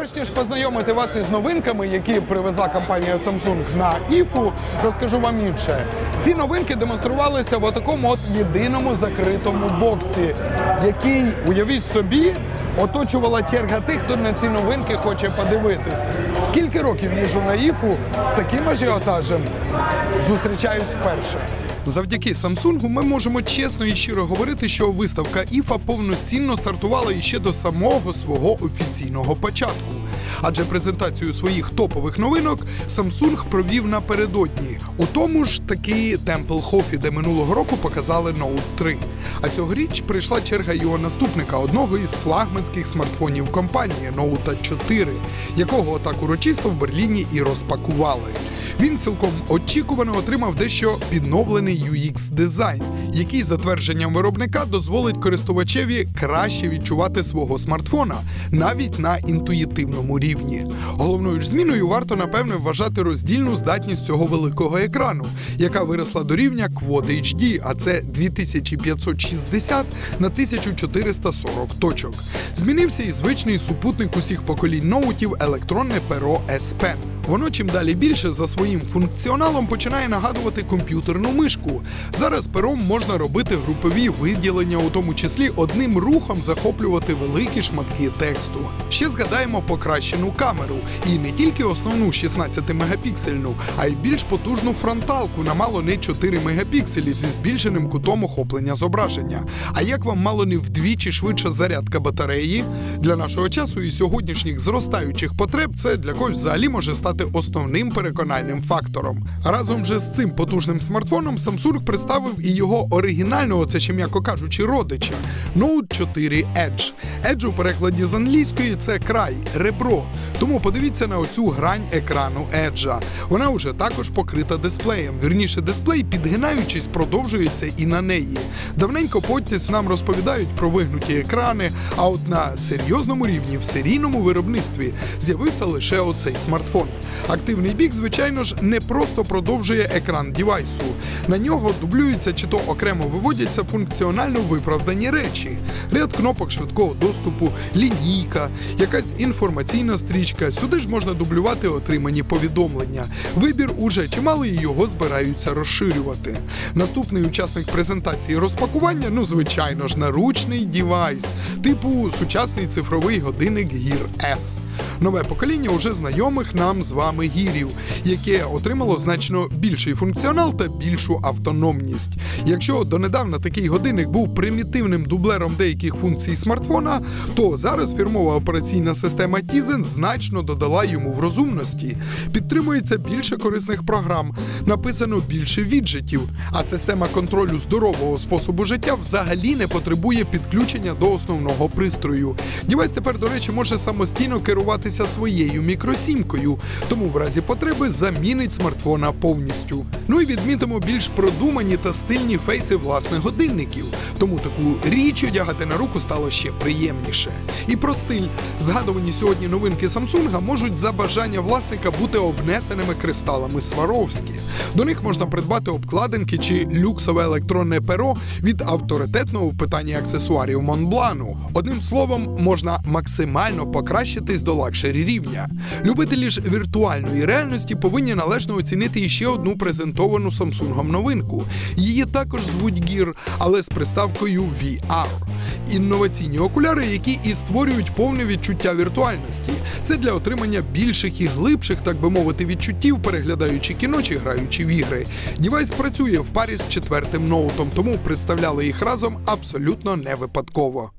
Перш ніж познайомити вас із новинками, які привезла компанія Samsung на IFU, розкажу вам інше. Ці новинки демонструвалися в такому от єдиному закритому боксі, який, уявіть собі, оточувала черга тих, хто на ці новинки хоче подивитись. Скільки років їжу на IFU з таким ажіотажем зустрічаюсь вперше. Завдяки Samsung ми можемо чесно і щиро говорити, що виставка IFA повноцінно стартувала іще до самого свого офіційного початку. Адже презентацію своїх топових новинок Samsung провів напередодні у тому ж таки Темпл-Хофі, де минулого року показали Note 3. А цьогоріч прийшла черга його наступника, одного із флагманських смартфонів компанії Note 4, якого так урочисто в Берліні і розпакували. Він цілком очікувано отримав дещо підновлений UX дизайн, який за твердженням виробника дозволить користувачеві краще відчувати свого смартфона навіть на інтуїтивному рівні. Головною ж зміною варто напевне вважати роздільну здатність цього великого екрану, яка виросла до рівня Quad HD, а це 2560 на 1440 точок. Змінився і звичний супутник усіх поколінь ноутів електронне перо S Pen. Воно чим далі більше за своїм функціоналом починає нагадувати комп'ютерну мишку. Зараз пером можна робити групові виділення, у тому числі одним рухом захоплювати великі шматки тексту. Ще згадаємо покращену камеру, і не тільки основну 16-мегапіксельну, а й більш потужну фронталку на мало не 4 мегапікселі зі збільшеним кутом охоплення зображення. А як вам мало не вдвічі швидша зарядка батареї? Для нашого часу і сьогоднішніх зростаючих потреб це для когось взагалі може стати основним перекональним фактором. Разом же з цим потужним смартфоном Samsung представив і його оригінального, це ще м'яко кажучи, родича Note 4 Edge. Edge у перекладі з англійської це край, ребро. Тому подивіться на оцю грань екрану Edge. Вона вже також покрита дисплеєм. Вірніше, дисплей, підгинаючись, продовжується і на неї. Давненько подтіс нам розповідають про вигнуті екрани, а от на серйозному рівні в серійному виробництві з'явився лише оцей смартфон. Активний бік, звичайно ж, не просто продовжує екран дівайсу. На нього дублюються чи то окремо виводяться функціонально виправдані речі: ряд кнопок швидкого доступу, лінійка, якась інформаційна стрічка. Сюди ж можна дублювати отримані повідомлення. Вибір уже чимало і його збираються розширювати. Наступний учасник презентації розпакування, ну звичайно ж, наручний дівайс, типу сучасний цифровий годинник Gear S. Нове покоління уже знайомих нам з вами гірів, яке отримало значно більший функціонал та більшу автономність. Якщо донедавна такий годинник був примітивним дублером деяких функцій смартфона, то зараз фірмова операційна система Tizen значно додала йому в розумності. Підтримується більше корисних програм, написано більше віджитів, а система контролю здорового способу життя взагалі не потребує підключення до основного пристрою. Дівайс тепер, до речі, може самостійно керуватися своєю мікросімкою, тому в разі потреби замінить смартфона повністю. Ну і відмітимо більш продумані та стильні фейси власних годинників, тому таку річ одягати на руку стало ще приємніше. І про стиль згадувані сьогодні новинки Samsung можуть за бажання власника бути обнесеними кристалами Сваровські. До них можна придбати обкладинки чи люксове електронне перо від авторитетного в питанні аксесуарів Монблану. Одним словом, можна максимально покращитись до лакшері рівня. Любителі ж віртуальної реальності повинні належно оцінити іще одну презентовану Samsung новинку. Її також звуть Gear, але з приставкою VR. Інноваційні окуляри, які і створюють повне відчуття віртуальності. Це для отримання більших і глибших, так би мовити, відчуттів, переглядаючи кіно чи граючи в ігри. Дівайс працює в парі з четвертим ноутом, тому представляли їх разом абсолютно не випадково.